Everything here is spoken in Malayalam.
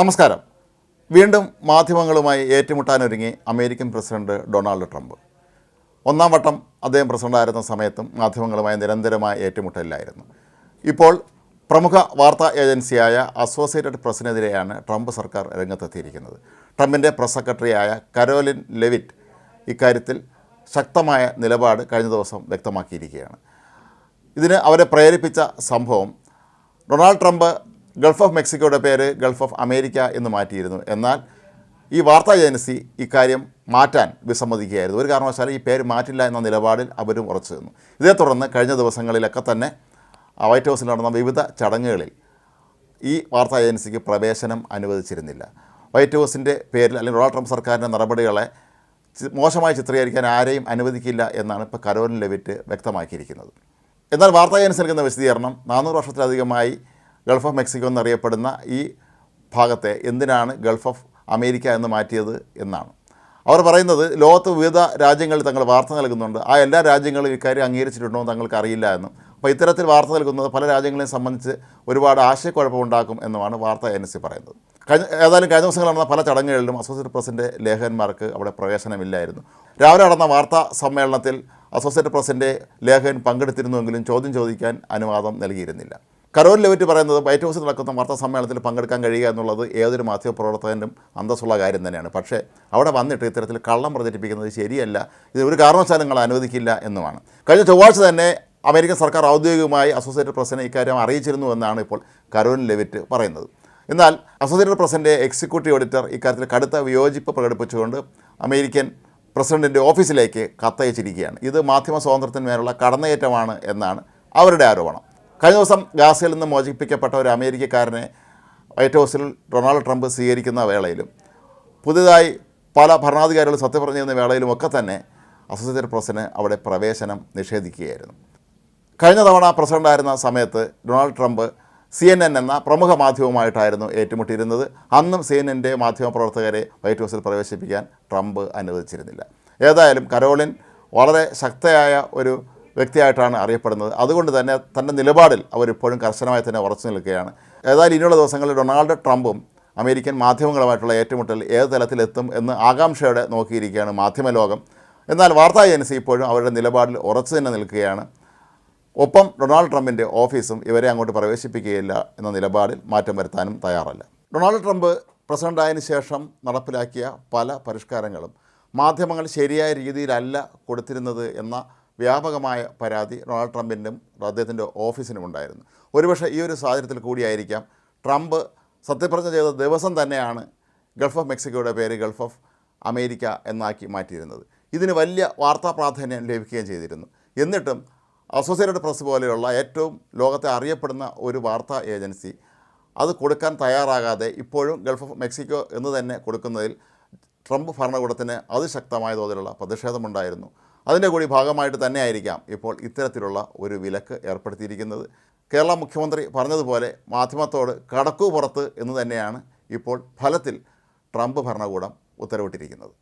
നമസ്കാരം. വീണ്ടും മാധ്യമങ്ങളുമായി ഏറ്റുമുട്ടാനൊരുങ്ങി അമേരിക്കൻ പ്രസിഡന്റ് ഡൊണാൾഡ് ട്രംപ്. ഒന്നാം വട്ടം അദ്ദേഹം പ്രസിഡന്റായിരുന്ന സമയത്തും മാധ്യമങ്ങളുമായി നിരന്തരമായ ഏറ്റുമുട്ടലിലായിരുന്നു. ഇപ്പോൾ പ്രമുഖ വാർത്താ ഏജൻസിയായ അസോസിയേറ്റഡ് പ്രസിനെതിരെയാണ് ട്രംപ് സർക്കാർ രംഗത്തെത്തിയിരിക്കുന്നത്. ട്രംപിന്റെ പ്രസ് സെക്രട്ടറിയായ കരോലിൻ ലെവിറ്റ് ഇക്കാര്യത്തിൽ ശക്തമായ നിലപാട് കഴിഞ്ഞ ദിവസം വ്യക്തമാക്കിയിരിക്കുകയാണ്. ഇതിന് അവരെ പ്രേരിപ്പിച്ച സംഭവം ഡൊണാൾഡ് ട്രംപ് ഗൾഫ് ഓഫ് മെക്സിക്കോയുടെ പേര് ഗൾഫ് ഓഫ് അമേരിക്ക എന്ന് മാറ്റിയിരുന്നു. എന്നാൽ ഈ വാർത്താ ഏജൻസി ഇക്കാര്യം മാറ്റാൻ വിസമ്മതിക്കുകയായിരുന്നു. ഒരു കാരണവശാലും ഈ പേര് മാറ്റില്ല എന്ന നിലപാടിൽ അവരും ഉറച്ചു നിന്നു. ഇതേ തുടർന്ന് കഴിഞ്ഞ ദിവസങ്ങളിലൊക്കെ തന്നെ വൈറ്റ് ഹൗസിൽ നടന്ന വിവിധ ചടങ്ങുകളിൽ ഈ വാർത്താ ഏജൻസിക്ക് പ്രവേശനം അനുവദിച്ചിരുന്നില്ല. വൈറ്റ് ഹൗസിന്റെ പേരിൽ അല്ലെങ്കിൽ ഡൊണാൾഡ് ട്രംപ് സർക്കാരിന്റെ നടപടികളെ മോശമായി ചിത്രീകരിക്കാൻ ആരെയും അനുവദിക്കില്ല എന്നാണ് ഇപ്പോൾ കരോലിൻ ലെവിറ്റ് വ്യക്തമാക്കിയിരിക്കുന്നത്. എന്നാൽ വാർത്താ ഏജൻസി നൽകുന്ന വിശദീകരണം നാനൂറ് വർഷത്തിലധികമായി ഗൾഫ് ഓഫ് മെക്സിക്കോ എന്നറിയപ്പെടുന്ന ഈ ഭാഗത്തെ എന്തിനാണ് ഗൾഫ് ഓഫ് അമേരിക്ക എന്ന് മാറ്റിയത് എന്നാണ്. അവർ പറയുന്നത് ലോകത്ത് വിവിധ രാജ്യങ്ങളിൽ തങ്ങൾ വാർത്ത നൽകുന്നുണ്ട്. ആ എല്ലാ രാജ്യങ്ങളും ഇക്കാര്യം അംഗീകരിച്ചിട്ടുണ്ടോ തങ്ങൾക്ക് അറിയില്ല എന്നും. അപ്പോൾ ഇത്തരത്തിൽ വാർത്ത നൽകുന്നത് പല രാജ്യങ്ങളെയും സംബന്ധിച്ച് ഒരുപാട് ആശയക്കുഴപ്പമുണ്ടാക്കും എന്നുമാണ് വാർത്ത ഏജൻസി പറയുന്നത്. കഴിഞ്ഞ ഏതായാലും കഴിഞ്ഞ ദിവസങ്ങൾ നടന്ന പല ചടങ്ങുകളിലും അസോസിയേറ്റ് പ്രസിന്റെ ലേഖകന്മാർക്ക് അവിടെ പ്രവേശനമില്ലായിരുന്നു. രാവിലെ നടന്ന വാർത്താ സമ്മേളനത്തിൽ അസോസിയേറ്റ് പ്രസിന്റെ ലേഖകൻ പങ്കെടുത്തിരുന്നുവെങ്കിലും ചോദ്യം ചോദിക്കാൻ അനുവാദം നൽകിയിരുന്നില്ല. കരോൽ ലെവറ്റ് പറയുന്നത് വൈറ്റ് ഹൗസിൽ നടക്കുന്ന വാർത്താ സമ്മേളനത്തിൽ പങ്കെടുക്കാൻ കഴിയുക എന്നുള്ളത് ഏതൊരു മാധ്യമപ്രവർത്തകനും അന്തസ്സുള്ള കാര്യം തന്നെയാണ്. പക്ഷേ അവിടെ വന്നിട്ട് ഇത്തരത്തിൽ കള്ളം പ്രചരിപ്പിക്കുന്നത് ശരിയല്ല. ഇത് ഒരു കാരണവശാലും നിങ്ങൾ അനുവദിക്കില്ല എന്നുമാണ്. കഴിഞ്ഞ ചൊവ്വാഴ്ച തന്നെ അമേരിക്കൻ സർക്കാർ ഔദ്യോഗികമായി അസോസിയേറ്റഡ് പ്രസിനെ ഇക്കാര്യം അറിയിച്ചിരുന്നു എന്നാണ് ഇപ്പോൾ കരോലിൻ ലെവിറ്റ് പറയുന്നത്. എന്നാൽ അസോസിയേറ്റഡ് പ്രസിന്റെ എക്സിക്യൂട്ടീവ് എഡിറ്റർ ഇക്കാര്യത്തിൽ കടുത്ത വിയോജിപ്പ് പ്രകടിപ്പിച്ചുകൊണ്ട് അമേരിക്കൻ പ്രസിഡന്റിന്റെ ഓഫീസിലേക്ക് കത്തയച്ചിരിക്കുകയാണ്. ഇത് മാധ്യമ സ്വാതന്ത്ര്യത്തിന്മേലുള്ള കടന്നയേറ്റമാണ് എന്നാണ് അവരുടെ ആരോപണം. കഴിഞ്ഞ ദിവസം ഗാസയിൽ നിന്ന് മോചിപ്പിക്കപ്പെട്ട ഒരു അമേരിക്കക്കാരനെ വൈറ്റ് ഹൗസിൽ ഡൊണാൾഡ് ട്രംപ് സ്വീകരിക്കുന്ന വേളയിലും പുതുതായി പല ഭരണാധികാരികൾ സത്യപ്രതിജ്ഞ വേളയിലും ഒക്കെ തന്നെ അസോസിയേറ്റഡ് പ്രസിന് അവിടെ പ്രവേശനം നിഷേധിക്കുകയായിരുന്നു. കഴിഞ്ഞ തവണ പ്രസിഡന്റായിരുന്ന സമയത്ത് Donald Trump C N N എന്ന പ്രമുഖ മാധ്യമമായിട്ടായിരുന്നു ഏറ്റുമുട്ടിയിരുന്നത്. അന്നും സി എൻ എന്റെ മാധ്യമപ്രവർത്തകരെ വൈറ്റ് ഹൗസിൽ പ്രവേശിപ്പിക്കാൻ ട്രംപ് അനുവദിച്ചിരുന്നില്ല. ഏതായാലും കരോളിൻ വളരെ ശക്തയായ ഒരു വ്യക്തിയായിട്ടാണ് അറിയപ്പെടുന്നത്. അതുകൊണ്ട് തന്നെ തന്റെ നിലപാടിൽ അവരിപ്പോഴും കർശനമായി തന്നെ ഉറച്ചു നിൽക്കുകയാണ്. ഏതായാലും ഇനിയുള്ള ദിവസങ്ങളിൽ ഡൊണാൾഡ് ട്രംപും അമേരിക്കൻ മാധ്യമങ്ങളുമായിട്ടുള്ള ഏറ്റുമുട്ടൽ ഏത് തലത്തിലെത്തും എന്ന് ആകാംക്ഷയോടെ നോക്കിയിരിക്കുകയാണ് മാധ്യമലോകം എന്നാൽ വാർത്താ ഏജൻസി ഇപ്പോഴും അവരുടെ നിലപാടിൽ ഉറച്ചു തന്നെ നിൽക്കുകയാണ്. ഒപ്പം ഡൊണാൾഡ് ട്രംപിന്റെ ഓഫീസും ഇവരെ അങ്ങോട്ട് പ്രവേശിപ്പിക്കുകയില്ല എന്ന നിലപാടിൽ മാറ്റം വരുത്താനും തയ്യാറല്ല. ഡൊണാൾഡ് ട്രംപ് പ്രസിഡന്റായതിനു ശേഷം നടപ്പിലാക്കിയ പല പരിഷ്കാരങ്ങളും മാധ്യമങ്ങൾ ശരിയായ രീതിയിലല്ല കൊടുത്തിരുന്നത് എന്ന വ്യാപകമായ പരാതി ഡൊണാൾഡ് ട്രംപിന്റെ അദ്ദേഹത്തിന്റെ ഓഫീസിനും ഉണ്ടായിരുന്നു. ഒരുപക്ഷെ ഈ ഒരു സാഹചര്യത്തിൽ കൂടിയായിരിക്കാം ട്രംപ് സത്യപ്രതിജ്ഞ ചെയ്ത ദിവസം തന്നെയാണ് ഗൾഫ് ഓഫ് മെക്സിക്കോയുടെ പേര് ഗൾഫ് ഓഫ് അമേരിക്ക എന്നാക്കി മാറ്റിയിരുന്നത്. ഇതിന് വലിയ വാർത്താ പ്രാധാന്യം ലഭിക്കുകയും ചെയ്തിരുന്നു. എന്നിട്ടും അസോസിയേറ്റഡ് പ്രസ് പോലെയുള്ള ഏറ്റവും ലോകത്തെ അറിയപ്പെടുന്ന ഒരു വാർത്താ ഏജൻസി അത് കൊടുക്കാൻ തയ്യാറാകാതെ ഇപ്പോഴും ഗൾഫ് ഓഫ് മെക്സിക്കോ എന്ന് തന്നെ കൊടുക്കുന്നതിൽ ട്രംപ് ഭരണകൂടത്തിന് അതിശക്തമായ തോതിലുള്ള പ്രതിഷേധമുണ്ടായിരുന്നു. അതിന്റെ കൂടി ഭാഗമായിട്ട് തന്നെ ആയിരിക്കാം ഇപ്പോൾ ഇത്തരത്തിലുള്ള ഒരു വിലക്ക് ഏർപ്പെടുത്തിയിരിക്കുന്നത്. കേരള മുഖ്യമന്ത്രി പറഞ്ഞതുപോലെ മാധ്യമത്തോട് കടക്കു പുറത്ത് എന്ന് തന്നെയാണ് ഇപ്പോൾ ഫലത്തിൽ ട്രംപ് ഭരണകൂടം ഉത്തരവിട്ടിരിക്കുന്നത്.